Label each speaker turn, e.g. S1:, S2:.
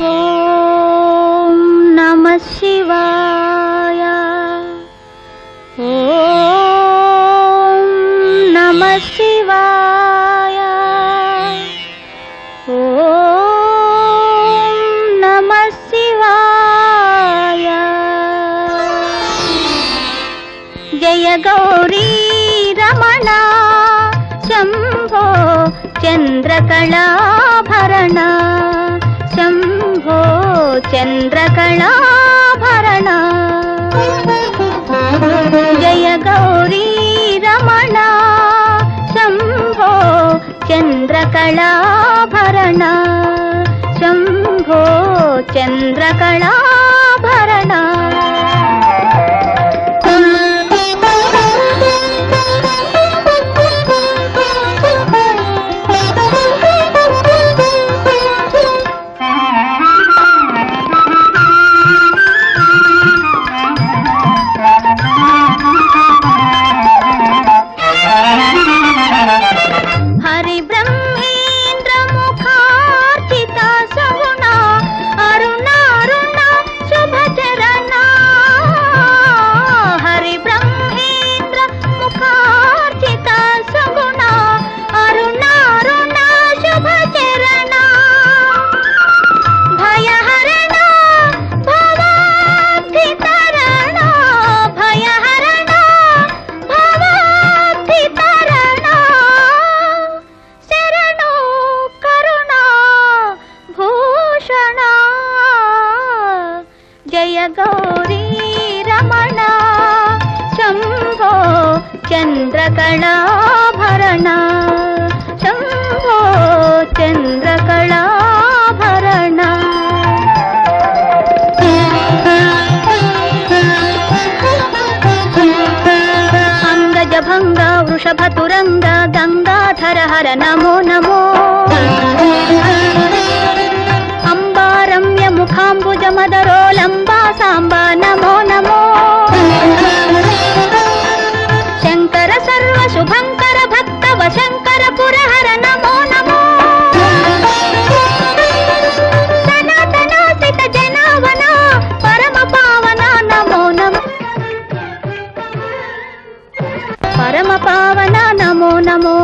S1: ॐ नमः शिवाय। ॐ नमः शिवाय। ॐ नमः शिवाय। जय गौरी रमणा शम्भो चन्द्रकलाभरणा शम् ఓహో చంద్రకళాభరణ. జయ గౌరీ రమణ. శంభో చంద్రకళాభరణ. శంభో చంద్రకళా గౌరీ రమణ శంభో చంద్రకళాభరణ శంభో చంద్రకళాభరణ. అంగజ భంగ వృషభ తురంగ గంగాధర హర నమో నమో. శుభాంబుజమదరో లంబా సాంబా నమో నమో. శంకర సర్వ శుభంకర భక్త వశంకర పురహర నమో నమో. సనాతనాసిత జనావన పరమ పావన నమో నమో. పరమ పావన నమో నమో.